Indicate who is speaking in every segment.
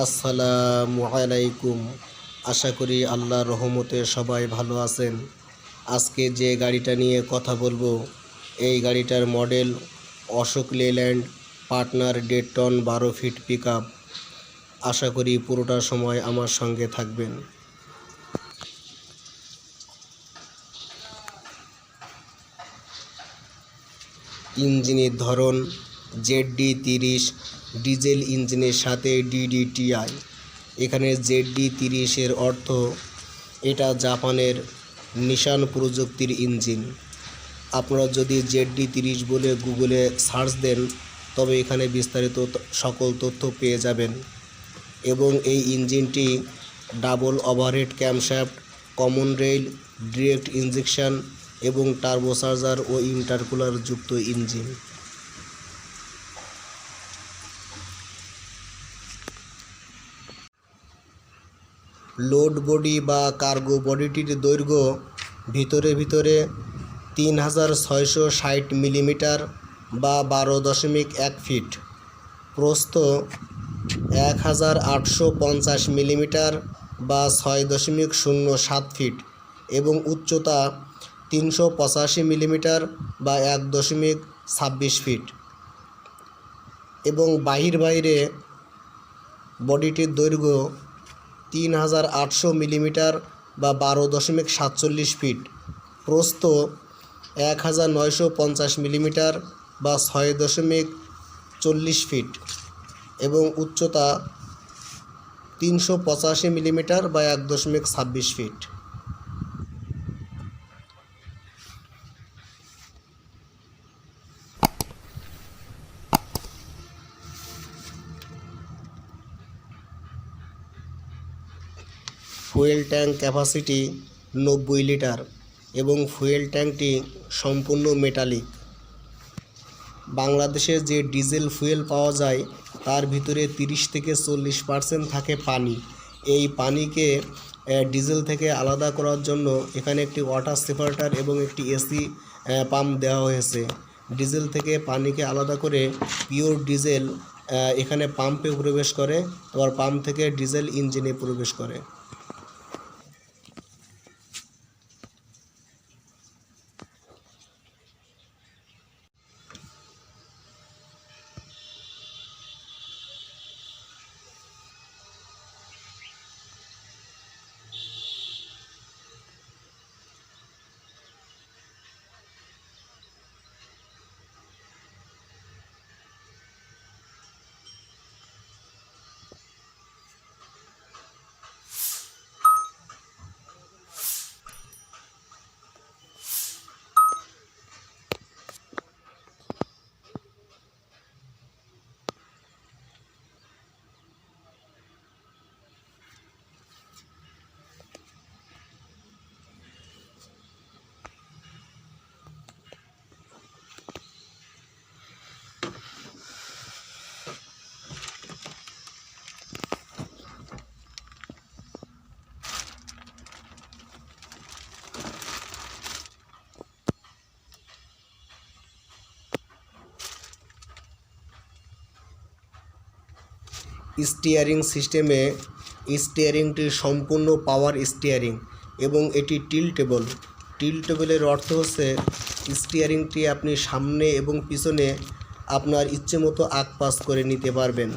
Speaker 1: আসসালামু আলাইকুম। আশা করি আল্লাহর রহমতে সবাই ভালো আছেন। আজকে যে গাড়িটা নিয়ে কথা বলব, এই গাড়িটার মডেল অশোক লেল্যান্ড পার্টনার দেড় টন বারো ফিট পিক আশা করি পুরোটা সময় আমার সঙ্গে থাকবেন। ইঞ্জিনের ধরন জেড ডি তিরিশ ডিজেল ইঞ্জিনের সাথে ডিডিটিআই এখানে জেড ডি তিরিশের অর্থ, এটা জাপানের নিশান প্রযুক্তির ইঞ্জিন। আপনারা যদি জেড ডি তিরিশ বলে গুগলে সার্চ দেন, তবে এখানে বিস্তারিত সকল তথ্য পেয়ে যাবেন। এবং এই ইঞ্জিনটি double overhead camshaft, common rail direct injection এবং টার্বোচার্জার ও ইন্টারকুলার যুক্ত ইঞ্জিন। লোড বডি বা কার্গো বডিটির দৈর্ঘ্য ভিতরে ভিতরে তিন হাজার ছয়শো ষাট মিলিমিটার বা বারো দশমিক এক ফিট। প্রস্থ এক হাজার আটশো পঞ্চাশ মিলিমিটার বা ছয় দশমিক শূন্য সাত ফিট এবং উচ্চতা তিনশো পঁচাশি মিলিমিটার বা এক দশমিক ছাব্বিশ ফিট। এবং বাহির বাইরে বডিটির দৈর্ঘ্য তিন হাজার আটশো মিলিমিটার বা বারো দশমিক সাতচল্লিশ ফিট। প্রস্থ এক হাজার নয়শো পঞ্চাশ মিলিমিটার বা ছয় দশমিক চল্লিশ ফিট এবং উচ্চতা তিনশো পঁচাশি মিলিমিটার বা এক দশমিক ছাব্বিশ ফিট। ফুয়েল ট্যাঙ্ক ক্যাপাসিটি নব্বই লিটার এবং ফুয়েল ট্যাঙ্কটি সম্পূর্ণ মেটালিক। বাংলাদেশে যে ডিজেল ফুয়েল পাওয়া যায়, তার ভিতরে তিরিশ থেকে চল্লিশ পার্সেন্ট থাকে পানি। এই পানিকে ডিজেল থেকে আলাদা করার জন্য এখানে একটি ওয়াটার সেপারেটার এবং একটি এসি পাম্প দেওয়া হয়েছে। ডিজেল থেকে পানিকে আলাদা করে পিওর ডিজেল এখানে পাম্পে প্রবেশ করে। আবার পাম্প থেকে ডিজেল ইঞ্জিনে প্রবেশ করে। স্টিয়ারিং সিস্টেমে স্টিয়ারিংটি সম্পূর্ণ পাওয়ার স্টিয়ারিং এবং এটি টিলটেবল টিলটেবলের অর্থ হচ্ছে স্টিয়ারিংটি আপনি সামনে এবং পিছনে আপনার ইচ্ছে মতো আগ পাস করে নিতে পারবেন।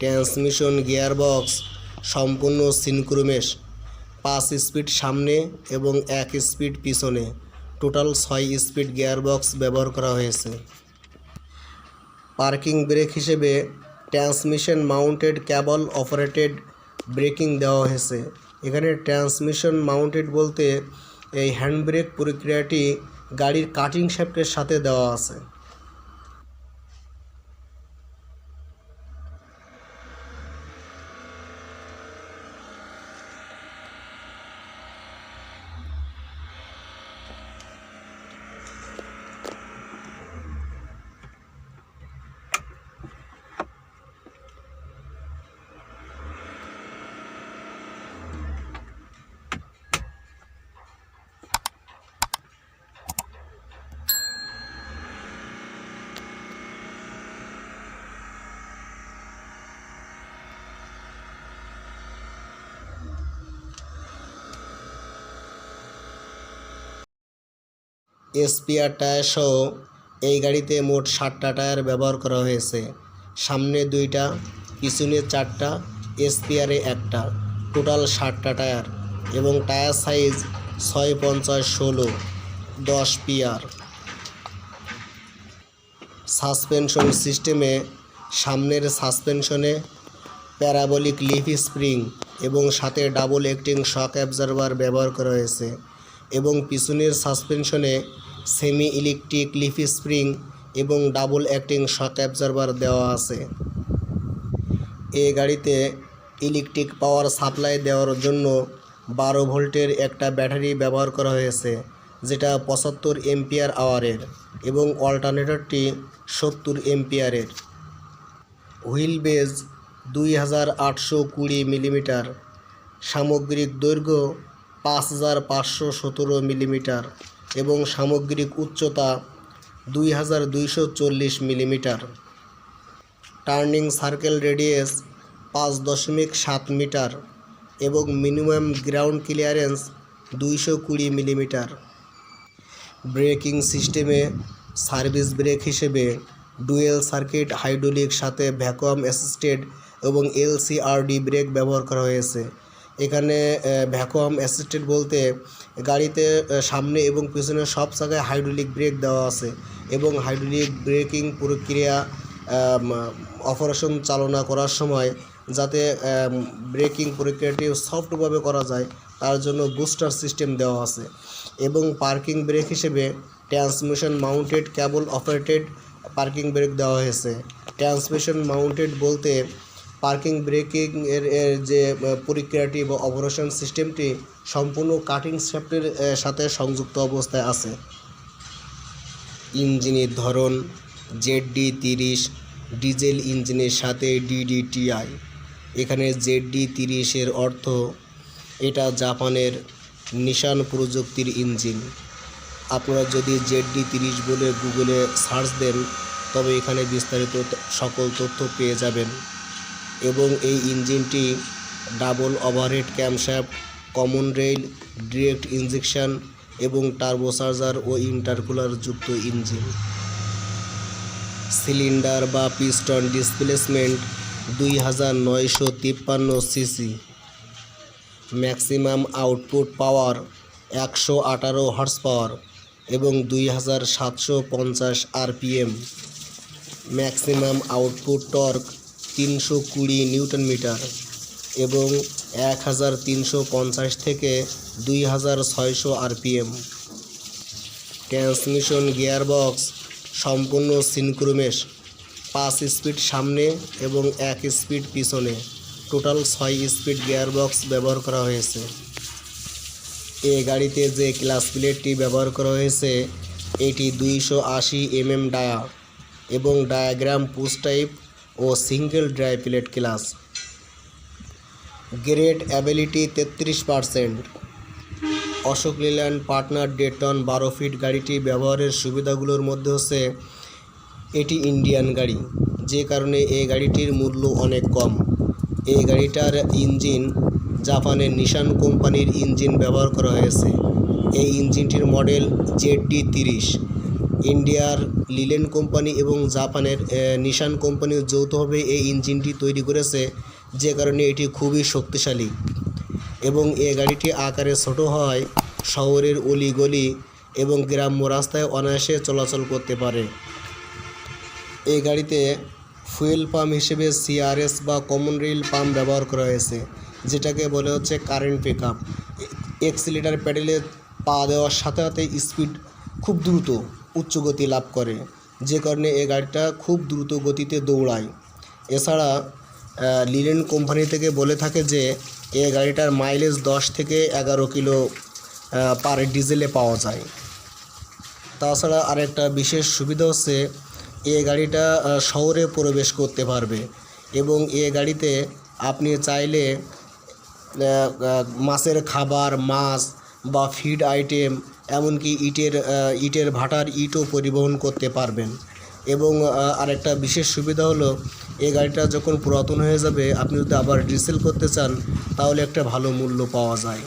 Speaker 1: ট্রান্সমিশন গিয়ারবক্স, সম্পূর্ণ সিনক্রোমেশ, পাঁচ স্পিড সামনে এবং এক স্পিড পিছনে। টোটাল ছয় স্পিড গিয়ারবক্স ব্যবহার করা হয়েছে। পার্কিং ব্রেক হিসেবে transmission mounted cable operated braking দেওয়া হয়েছে। এখানে ট্রান্সমিশন মাউন্টেড বলতে এই হ্যান্ড ব্রেক প্রক্রিয়াটি গাড়ির কাটিং শ্যাফটের সাথে দেওয়া আছে। স্পিয়ার টায়ার সহ এই গাড়িতে মোট ষাটটা টায়ার ব্যবহার করা হয়েছে। সামনে দুইটা, পিছনে চারটা স্পিয়ারে একটা। টোটাল ষাটটা টায়ার এবং টায়ার সাইজ ছয় পঞ্চাশ ষোলো, দশ পিয়ার সাসপেনশন সিস্টেমে সামনের সাসপেনশনে প্যারাবলিক লিফ স্প্রিং এবং সাথে ডাবল অ্যাক্টিং শক অ্যাবজারভার ব্যবহার করা হয়েছে এবং পিছনের সাসপেনশনে সেমি ইলেকট্রিক লিফ স্প্রিং এবং ডাবল অ্যাক্টিং শক অ্যাবজারভার দেওয়া আছে। এই গাড়িতে ইলেকট্রিক পাওয়ার সাপ্লাই দেওয়ার জন্য বারো ভোল্টের একটা ব্যাটারি ব্যবহার করা হয়েছে, যেটা পঁচাত্তর এম্পিয়ার আওয়ারের এবং অল্টারনেটরটি সত্তর এমপিয়ারের হুইল বেজ দুই হাজার আটশো কুড়ি মিলিমিটার সামগ্রিক দৈর্ঘ্য পাঁচ হাজার পাঁচশো সতেরো মিলিমিটার এবং সামগ্রিক উচ্চতা দুই হাজার দুইশো চল্লিশ মিলিমিটার। টার্নিং সার্কেল রেডিয়াস পাঁচ দশমিক সাত মিটার এবং মিনিমাম গ্রাউন্ড ক্লিয়ারেন্স দুইশো কুড়ি মিলিমিটার। ব্রেকিং সিস্টেমে সার্ভিস ব্রেক হিসেবে ডুয়েল সার্কিট হাইড্রোলিক সাথে ভ্যাকুয়াম অ্যাসিস্টেড এবং এলসিআরডি ব্রেক ব্যবহার করা হয়েছে। এখানে ভ্যাকুয়াম অ্যাসিস্টেড বলতে গাড়িতে সামনে এবং পিছনে সব জায়গায় হাইড্রোলিক ব্রেক দেওয়া আছে এবং হাইড্রোলিক ব্রেকিং প্রক্রিয়া অপারেশন চালনা করার সময় যাতে ব্রেকিং প্রক্রিয়াটি সফটভাবে করা যায়, তার জন্য বুস্টার সিস্টেম দেওয়া আছে এবং পার্কিং ব্রেক হিসেবে transmission mounted cable operated parking brake দেওয়া হয়েছে। ট্রান্সমিশন মাউন্টেড বলতে পার্কিং, ব্রেকিং এর এর যে প্রক্রিয়াটি বা অপারেশন সিস্টেমটি সম্পূর্ণ কাটিং শ্যাফটের সাথে সংযুক্ত অবস্থায় আছে। ইঞ্জিনের ধরন জেড ডি তিরিশ, ডিজেল ইঞ্জিনের সাথে ডিডিটিআই। এখানে জেড ডি তিরিশের অর্থ, এটা জাপানের নিশান প্রযুক্তির ইঞ্জিন। আপনারা যদি জেড ডি তিরিশ বলে গুগলে সার্চ দেন, তবে এখানে বিস্তারিত সকল তথ্য পেয়ে যাবেন। এবং এই ইঞ্জিনটি double overhead camshaft common rail direct injection এবং টার্বোচার্জার ও ইন্টারকুলার যুক্ত ইঞ্জিন। সিলিন্ডার বা পিস্টন ডিসপ্লেসমেন্ট দুই হাজার নয়শো তিপ্পান্ন সিসি। ম্যাক্সিমাম আউটপুট পাওয়ার একশো আঠারো হর্স পাওয়ার এবং দুই হাজার সাতশো পঞ্চাশ আরপিএম। ম্যাক্সিমাম আউটপুট টর্ক তিনশো কুড়ি নিউটন মিটার এবং এক হাজার তিনশো পঞ্চাশ থেকে দুই হাজার ছয়শো আরপিএম। ট্রান্সমিশন গিয়ারবক্স, সম্পূর্ণ সিনক্রোমেশ, পাঁচ স্পিড সামনে এবং এক স্পিড পিছনে। টোটাল ছয় স্পিড গিয়ারবক্স ব্যবহার করা হয়েছে। এই গাড়িতে যে ক্লাস প্লেটটি ব্যবহার করা হয়েছে, এটি দুইশো আশি এমএম ডায়া এবং ডায়াগ্রাম পুশ টাইপ ও single dry plate class gradeability তেত্রিশ পারসেন্ট অশোক লিল্যান্ড পার্টনার ডেটন বারো ফিট গাড়িটি ব্যবহারের সুবিধাগুলোর মধ্যে হচ্ছে এটি ইন্ডিয়ান গাড়ি, যে কারণে এই গাড়িটির মূল্য অনেক কম। এই গাড়িটার ইঞ্জিন জাপানের নিশান কোম্পানির ইঞ্জিন ব্যবহার করা হয়েছে। এই ইঞ্জিনটির মডেল জেড ডি তিরিশ। ইন্ডিয়ার লিলেন কোম্পানি এবং জাপানের নিশান কোম্পানি যৌথভাবে এই ইঞ্জিনটি তৈরি করেছে, যে কারণে এটি খুবই শক্তিশালী। এবং এই গাড়িটি আকারে ছোট হওয়ায় শহরের অলিগলি এবং গ্রাম্য রাস্তায় অনায়াসে চলাচল করতে পারে। এই গাড়িতে ফুয়েল পাম্প হিসেবে সিআরএস বা কমন রেল পাম্প ব্যবহার করা হয়েছে, যেটাকে বলে হচ্ছে কারেন্ট পিক আপ এক্সিলিটার প্যাডেলে পা দেওয়ার সাথে সাথে স্পিড খুব দ্রুত। উচ্চ গতি লাভ করে, যে কারণে এই গাড়িটা খুব দ্রুত গতিতে দৌড়ায়। এছাড়া লিলেন কোম্পানি থেকে বলে থাকে যে, এই গাড়িটার মাইলেজ দশ থেকে এগারো কিলো পার ডিজেলে পাওয়া যায়। তাছাড়া আরেকটা বিশেষ সুবিধা হচ্ছে এ গাড়িটা শহরে প্রবেশ করতে পারবে এবং এ গাড়িতে আপনি চাইলে মাছের খাবার, মাছ বা ফিড আইটেম এমনকি ইটের ইটের ভাটার ইটও পরিবহন করতে পারবেন। এবং আরেকটা বিশেষ সুবিধা হলো, এই গাড়িটা যখন পুরাতন হয়ে যাবে, আপনি যদি আবার রিসেল করতে চান, তাহলে একটা ভালো মূল্য পাওয়া যায়।